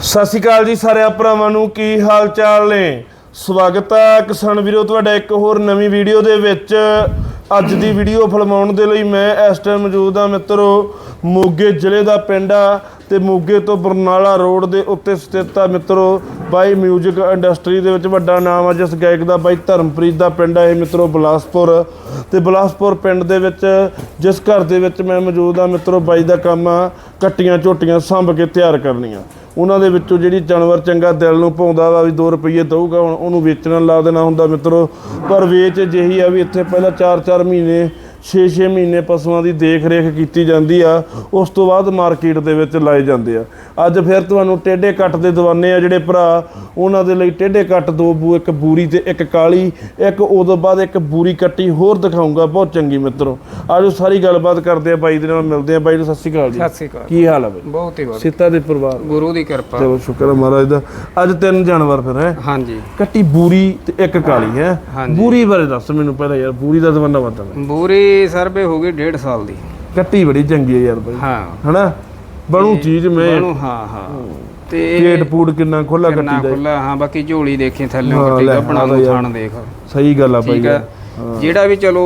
ਸਤਿ ਸ਼੍ਰੀ ਅਕਾਲ ਜੀ ਸਾਰਿਆਂ ਭਰਾਵਾਂ ਨੂੰ, ਕੀ ਹਾਲ ਚਾਲ ਨੇ? ਸਵਾਗਤ ਹੈ ਕਿਸਾਨ ਵੀਰੋ, ਤੁਹਾਡਾ ਇੱਕ ਹੋਰ ਨਵੀਂ ਵੀਡੀਓ ਦੇ ਵਿੱਚ। ਅੱਜ ਦੀ ਵੀਡੀਓ ਫਿਲਮਾਉਣ ਦੇ ਲਈ ਮੈਂ ਇਸ ਟਾਈਮ ਮੌਜੂਦ ਹਾਂ ਮਿੱਤਰੋ, ਮੋਗੇ ਜ਼ਿਲ੍ਹੇ ਦਾ ਪਿੰਡ ਆ ਤੇ ਮੋਗੇ ਤੋਂ ਬਰਨਾਲਾ ਰੋਡ ਦੇ ਉੱਤੇ ਸਥਿਤ ਆ ਮਿੱਤਰੋ, ਬਾਈ 뮤직 ਇੰਡਸਟਰੀ ਦੇ ਵਿੱਚ ਵੱਡਾ ਨਾਮ ਆ, ਜਿਸ ਗਾਇਕ ਦਾ ਬਾਈ ਧਰਮਪ੍ਰੀਤ ਦਾ ਪਿੰਡ ਆ, ਇਹ ਮਿੱਤਰੋ ਬਲਾਸਪੁਰ। ਤੇ ਬਲਾਸਪੁਰ ਪਿੰਡ ਦੇ ਵਿੱਚ, ਜਿਸ ਘਰ ਦੇ ਵਿੱਚ ਮੈਂ ਮੌਜੂਦ ਆ ਮਿੱਤਰੋ, ਬਾਈ ਦਾ ਕੰਮ ਆ ਕੱਟੀਆਂ ਝੋਟੀਆਂ ਸੰਭ ਕੇ ਤਿਆਰ ਕਰਨੀਆਂ। ਉਹਨਾਂ ਦੇ ਵਿੱਚੋਂ ਜਿਹੜੀ ਜਾਨਵਰ ਚੰਗਾ ਦਿਲ ਨੂੰ ਪਾਉਂਦਾ ਵਾ ਵੀ 2 ਰੁਪਏ ਦਊਗਾ, ਹੁਣ ਉਹਨੂੰ ਵੇਚਣ ਲਾ ਦੇਣਾ ਹੁੰਦਾ ਮਿੱਤਰੋ। ਪਰ ਵੇਚ ਜਿਹੀ ਆ ਵੀ ਇੱਥੇ ਪਹਿਲਾਂ 4-4 ਮਹੀਨੇ 6-6 ਮਹੀਨੇ ਪਸ਼ੂਆਂ ਦੀ ਦੇਖ ਰੇਖ ਕੀਤੀ ਜਾਂਦੀ ਆ ਉਸ ਤੋਂ ਬਾਅਦ ਮਾਰਕੀਟ ਦੇ ਵਿੱਚ ਲਾਏ ਜਾਂਦੇ ਆ। ਅੱਜ ਫਿਰ ਤੁਹਾਨੂੰ ਟੇਢੇ ਕੱਟ ਦੇ ਦਵਾਨੇ ਆ ਜਿਹੜੇ ਭਰਾ ਉਹਨਾਂ ਦੇ ਲਈ ਟੇਢੇ ਕੱਟ ਦੋ ਬੂ ਇੱਕ ਬੂਰੀ ਤੇ ਇੱਕ ਕਾਲੀ ਇੱਕ ਉਦੋਂ ਬਾਅਦ ਇੱਕ ਬੂਰੀ ਕੱਟੀ ਹੋਰ ਦਿਖਾਉਂਗਾ ਬਹੁਤ ਚੰਗੀ ਮਿੱਤਰੋ। ਆਜੋ ਸਾਰੀ ਗੱਲਬਾਤ ਕਰਦੇ ਆ ਬਾਈ ਦੇ ਨਾਲ ਮਿਲਦੇ ਆ। ਬਾਈ ਨੂੰ ਸਤਿ ਸ਼੍ਰੀ ਅਕਾਲ ਜੀ। ਸਤਿ ਸ੍ਰੀ ਅਕਾਲ। ਕੀ ਹਾਲ ਆ ਬਾਈ? ਬਹੁਤ ਹੀ ਵਧੀਆ। ਸਿੱਤਾ ਦੇ ਪਰਿਵਾਰ। ਗੁਰੂ ਦੀ ਕਿਰਪਾ। ਚਲੋ ਸ਼ੁਕਰ ਹੈ ਮਹਾਰਾਜ ਦਾ। ਅੱਜ ਤਿੰਨ ਜਾਨਵਰ ਫਿਰ ਹੈ? ਹਾਂਜੀ। ਕੱਟੀ ਬੂਰੀ ਤੇ ਇੱਕ ਕਾਲੀ ਹੈ। ਬੂਰੀ ਬਾਰੇ ਦੱਸ ਮੈਨੂੰ ਪਹਿਲਾਂ ਯਾਰ ਬੂਰੀ ਦਾ ਪਤਾ ਨਹੀਂ ਬੂਰੀ ਸਰਵੇ ਹੋ ਗਈ 1.5 ਸਾਲ ਦੀ। ਕੱਟੀ ਬੜੀ ਚੰਗੀ ਹੈ ਯਾਰ ਬਾਈ। ਹਾਂ। ਹਨਾ? ਬਣੂ ਚੀਜ਼ ਮੈਂ। ਬਣੂ ਹਾਂ ਹਾਂ। ਤੇ ਪੇਟ ਪੂੜ ਕਿੰਨਾ ਖੁੱਲਾ ਕੱਟੀ ਦਾ ਖੁੱਲਾ ਹਾਂ ਬਾਕੀ ਝੋਲੀ ਦੇਖੀ ਥੱਲੇ ਕੱਟੀ ਦਾ ਬਣਾ ਯਾਰ। ਥਾਣ ਦੇਖ। ਸਹੀ ਗੱਲ ਆ ਬਾਈ ਜਿਹੜਾ ਵੀ ਚਲੋ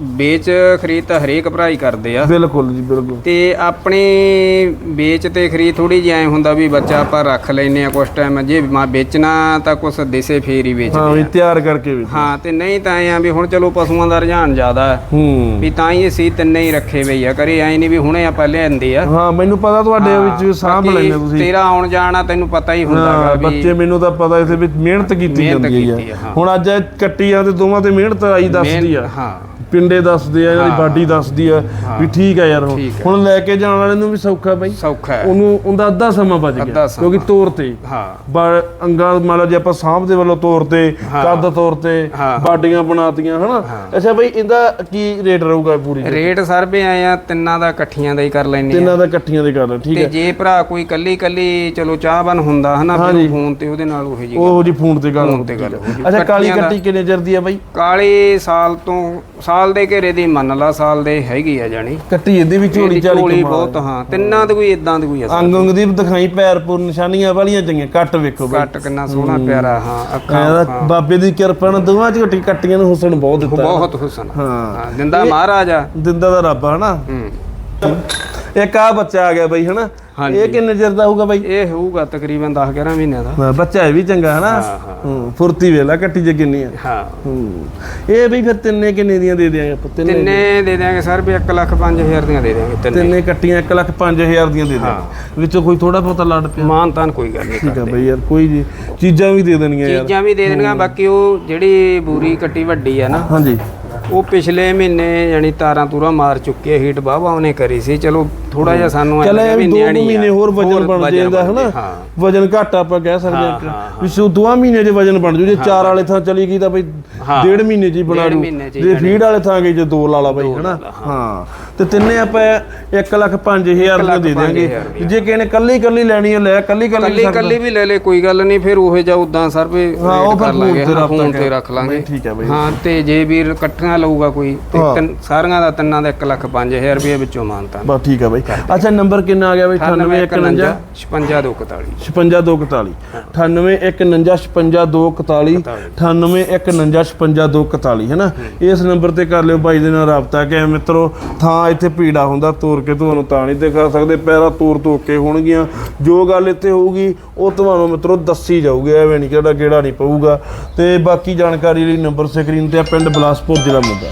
ਵੇਚ ਖਰੀਦ ਤਾਂ ਹਰੇਕ ਭਰਾ ਹੀ ਕਰਦੇ ਆ। ਬਿਲਕੁਲ ਜੀ ਬਿਲਕੁਲ। ਤੇ ਆਪਣੀ ਵੇਚ ਤੇ ਖਰੀਦ ਥੋੜੀ ਜਿਹੀ ਐ ਹੁੰਦਾ ਵੀ ਬੱਚਾ ਆਪਾਂ ਰੱਖ ਲੈਨੇ ਆ ਕੁਛ ਟਾਈਮ ਜੇ ਮਾ ਵੇਚਣਾ ਤਾਂ ਕੁਛ ਦੇਸੇ ਫੇਰ ਹੀ ਹਾਂ ਵੇਚਦੇ ਵੀ ਆ। ਤਿਆਰ ਕਰਕੇ ਵੀ ਹਾਂ ਤੇ ਨਹੀਂ ਤਾਂ ਐ ਆ ਵੀ ਹੁਣ ਚਲੋ ਪਸ਼ੂਆਂ ਦਾ ਰੁਝਾਨ ਜ਼ਿਆਦਾ ਹੈ ਹੂੰ। ਵੀ ਤਾਂ ਹੀ ਅਸੀਂ ਤਿੰਨੇ ਹੀ ਰੱਖੇ ਹੋਏ ਆ। ਕਰੇ ਐ ਨਹੀਂ ਵੀ ਹੁਣੇ ਆਪਾਂ ਲਿਆਂਦੇ ਆ। ਹਾਂ ਮੈਨੂੰ ਪਤਾ ਤੁਹਾਡੇ ਵਿੱਚ ਸਾਂਭ ਬਾਕੀ ਲੈਣੇ ਤੁਸੀਂ। ਤੇਰਾ ਆਉਣ ਜਾਣਾ ਤੈਨੂੰ ਪਤਾ ਹੀ ਹੁੰਦਾ ਹਾਂ ਵੀ ਬੱਚੇ ਮੈਨੂੰ ਤਾਂ ਪਤਾ ਇਸੇ ਵਿੱਚ ਮਿਹਨਤ ਕੀਤੀ ਮਿਹਨਤ ਜਾਂਦੀ ਕੀਤੀ ਹੈ ਆ, ਹਾਂ। ਹੁਣ ਅੱਜ ਇਹ ਕੱਟੀਆਂ ਤੇ ਦੋਵਾਂ ਤੇ ਮਿਹਨਤ ਆਈ ਦੱਸਦੀ ਆ। ਹਾਂ। ਪਿੰਡੇ ਦੱਸਦੇ ਆ ਇਹਨਾਂ ਦੀ ਬਾਡੀ ਦੱਸਦੀ ਆ ਵੀ ਠੀਕ ਆ ਯਾਰ ਹੁਣ। ਠੀਕ ਆ। ਹੁਣ ਲੈ ਕੇ ਜਾਣ ਵਾਲੇ ਨੂੰ ਵੀ ਸੌਖਾ ਬਾਈ। ਸੌਖਾ ਹੈ। ਉਹਨੂੰ ਉਹਦਾ ਅੱਧਾ ਸਮਾਂ ਬਚ ਗਿਆ ਸਮਾਂ। ਕਿਉਂਕਿ ਤੋਰ ਤੇ। ਹਾਂ। ਬਾ- ਅੰਗਾਂ ਮੰਨ ਲਓ ਜੇ ਆਪਾਂ ਸਾਂਭ ਦੇ ਵੱਲੋਂ ਤੋਰ ਤੇ ਕੱਦ ਤੋਰ ਤੇ ਹਾਂ। ਬਾਡੀਆਂ ਬਣਾਤੀਆਂ ਹਨਾ? ਅੱਛਾ ਬਾਈ ਇਹਦਾ ਕੀ ਰੇਟ ਰਹੂਗਾ ਪੂਰੀ ਰੇਟ ਸਰ ਵੀ ਆਏ ਆ ਤਿੰਨਾਂ ਦਾ ਇਕੱਠੀਆਂ ਦਾ ਹੀ ਕਰ ਆ। ਤਿੰਨਾਂ ਦਾ ਇਕੱਠੀਆਂ ਦੇ ਕਰ ਲੈ ਠੀਕ ਤੇ ਹੈ। ਜੇ ਭਰਾ ਕੋਈ ਕੱਲੀ ਕੱਲੀ ਚਲੋ ਚਾਹਬਨ ਹੁੰਦਾ ਹਨਾ ਫਿਰ ਫੋਨ ਤੇ ਉਹਦੇ ਨਾਲ ਉਹੇ ਜੀ ਉਹ ਜੀ ਫੋਨ ਤੇ ਗੱਲ ਫੋਨ ਤੇ ਗੱਲ। ਅੱਛਾ ਕਾਲੀ ਦਾ- ਕੱਟੀ ਕਿੰਨੇ ਚਿਰ ਦੀ ਆ ਬਾਈ? ਕਾਲੀ ਸਾਲ ਤੋਂ ਸਾਲ ਦੇ ਘੇਰੇ ਦੀ ਮੰਨ ਲਾ ਸਾਲ ਦੇ ਹੈਗੀ ਆ ਜਾਣੀ। ਕੱਟੀ ਇਹਦੀ ਵੀ ਝੋਲੀ ਇਹਦੀ ਝੋਲੀ ਬਹੁਤ ਹਾਂ। ਤਿੰਨਾਂ ਦੀ ਕੋਈ ਇਦਾਂ ਦੀ ਕੋਈ ਅਸਰ ਅੰਗ ਅੰਗ ਦੀ ਦਿਖਾਈ ਪੈਰ ਪੂਰ ਨਿਸ਼ਾਨੀਆਂ ਵਾਲੀਆਂ ਚੰਗੀਆਂ ਕੱਟ ਵੇਖੋ ਬਾਈ। ਕੱਟ ਕਿੰਨਾ ਸੋਹਣਾ ਪਿਆਰਾ ਹਾਂ ਅੱਖਾਂ ਕਹਿੰਦਾ ਬਾਬੇ ਦੀ ਕਿਰਪਾ ਨਾਲ ਦੋਵਾਂ ਚ ਕੱਟੀ ਕੱਟੀਆਂ ਨੂੰ ਹੁਸਨ ਬਹੁਤ ਦਿੱਤਾ। ਬਹੁਤ ਹੁਸਨ। ਹਾਂ। ਹਾਂ ਦਿੰਦਾ ਮਹਾਰਾਜ ਆ। ਦਿੰਦਾ ਦਾ ਰੱਬ ਹਨਾ? ਹੂੰ। ਇੱਕ ਆ ਬੱਚਾ ਆ ਗਿਆ ਬਾਈ ਹਨਾ? ਹਾਂਜੀ। ਇਹ ਕਿੰਨੇ ਚਿਰ ਦਾ ਹੋਊਗਾ ਬਾਈ? ਇਹ ਹੋਊਗਾ ਤਕਰੀਬਨ 10 11 ਮਹੀਨਿਆਂ ਦਾ। ਬੱਚਾ ਇਹ ਵੀ ਚੰਗਾ ਹਨਾ ਹਾਂ, ਫੁਰਤੀ ਵੇਲਾ ਕੱਟੀ ਜੇ ਕਿੰਨੀ ਆ। ਹਾਂ। ਹੂੰ। ਇਹ ਵੀ ਫਿਰ ਤਿੰਨੇ ਕਿੰਨੇ ਦੀਆਂ ਦੇ ਦਿਆਂਗੇ ਆਪਾਂ? ਤਿੰਨੇ ਤਿੰਨੇ ਦੇ ਦਿਆਂਗੇ ਸਰ ਵੀ 1 ਲੱਖ 5000 ਦੀਆਂ ਦੇ ਦਿਆਂਗੇ ਤਿੰਨੇ। ਤਿੰਨੇ ਕੱਟੀਆਂ 1 ਲੱਖ 5000 ਦੀਆਂ ਦੇ ਦਿਆਂਗੇ। ਵਿੱਚੋਂ ਕੋਈ ਥੋੜਾ ਬਹੁਤਾ ਲੜ ਪਿਆ? ਮਾਨ ਤਾਨ ਕੋਈ ਗੱਲ ਨਹੀਂ ਠੀਕ ਆ ਬਈ ਯਾਰ ਕੋਈ ਜੀ। ਚੀਜ਼ਾਂ ਵੀ ਦੇ ਦੇਣੀਆਂ ਯਾਰ। ਚੀਜ਼ਾਂ ਵੀ ਦੇ ਦੇਣਗਾ ਬਾਕੀ ਉਹ ਜਿਹੜੀ ਬੂਰੀ ਕੱਟੀ ਵੱਡੀ ਆ ਨਾ ਹਾਂਜੀ। ਉਹ ਪਿਛਲੇ ਮਹੀਨੇ ਯਾਨੀ ਤਾਰਾਂ ਤੂਰਾ ਮਾਰ ਚੁੱਕੇ ਹੀਟ ਬਾਵਾ ਉਹਨੇ ਕਰੀ ਸੀ। ਚਲੋ ਥੋੜਾ ਜਿਹਾ ਸਾਨੂੰ ਚੱਲ ਇਹ ਵੀ ਦੋ ਨਿਆਣੀ ਕੁ। ਮਹੀਨੇ ਹੋਰ ਵਜਨ ਬਣ ਜਾਂਦਾ ਬਣ ਹਨਾ? ਵਜਨ ਘੱਟ ਆਪਾਂ ਕਹਿ ਸਕਦੇ ਹਾਂ, ਵੀ ਸੋ ਦੋਆਂ ਮਹੀਨੇ 'ਚ ਵਜਨ ਬਣ ਜੂ ਜੇ ਚਾਰ ਵਾਲੇ ਥਾਂ ਚਲੀ ਗਈ ਤਾਂ ਬਈ। ਡੇਢ ਮਹੀਨੇ 'ਚ ਹੀ ਬਣਾ ਲੂ ਜੇ ਫੀਡ ਵਾਲੇ ਥਾਂ ਗਈ ਜੇ ਦੋ ਲਾ ਲਾ ਬਈ ਹਨਾ? ਹਾਂ। ਤੇ ਤਿੰਨੇ ਆਪਾਂ 1 ਲੱਖ 5000 ਰੁਪਏ ਦੇ ਪੰਜ ਜੇ ਕਿਸੇ ਨੇ ਕੱਲੀ ਕੱਲੀ ਲੈਣੀ ਹੈ ਲੈ ਕੱਲੀ ਕੱਲੀ ਕੱਲੀ ਕੱਲੀ ਵੀ ਲੈ ਲੈ ਕੋਈ ਗੱਲ ਨਹੀਂ ਫਿਰ ਉਹ ਜਾ ਉਦਾਂ ਸਰ ਵੀ ਹਾਂ, ਉਹ ਕਰ ਲਾਂਗੇ। ਫੋਨ ਤੇ ਰੱਖ ਲਾਂਗੇ। ਠੀਕ ਹੈ ਬਈ। ਹਾਂ ਤੇ ਜੇ ਵੀਰ ਇਕੱਠੀਆਂ ਲਊਗਾ ਕੋਈ ਤੇ ਸਾਰੀਆਂ ਦਾ ਤਿੰਨਾਂ ਦਾ 1 ਲੱਖ 5000 ਰੁਪਏ ਵਿੱਚੋਂ ਮਾਨਤਾ। ਬਸ ਠੀਕ ਹੈ ਬਈ। ਅੱਛਾ ਨੰਬਰ ਕਿੰਨਾ ਆ ਗਿਆ ਬਈ? 9851 56241 56241 9819555241 9819555241 ਹੈ। ਨਾ ਇਸ ਨੰਬਰ ਤੇ ਕਰ ਲਿਓ ਬਾਈ ਦੇ ਨਾਲ ਰਾਬਤਾ ਕਿ ਮਿੱਤਰੋ ਥਾਂ ਇੱਥੇ ਪੀੜਾ ਹੁੰਦਾ ਤੋਰ ਕੇ ਤੁਹਾਨੂੰ ਤਾਂ ਨਹੀਂ ਦਿਖਾ ਸਕਦੇ। ਪੈਰਾ ਤੋਰ ਤੋਰ ਕੇ ਹੋਣਗੀਆਂ। ਜੋ ਗੱਲ ਇੱਥੇ ਹੋਊਗੀ ਉਹ ਤੁਹਾਨੂੰ ਮਿੱਤਰੋ ਦੱਸੀ ਜਾਊਗੀ। ਐਵੇਂ ਨਹੀਂ ਕਿਹੜਾ ਕਿਹੜਾ ਨਹੀਂ ਪਊਗਾ। ਤੇ ਬਾਕੀ ਜਾਣਕਾਰੀ ਲਈ ਨੰਬਰ ਸਕਰੀਨ ਤੇ ਆ ਪਿੰਡ ਬਲਾਸਪੁਰ ਜ਼ਿਲ੍ਹਾ ਮੁੰਡਾ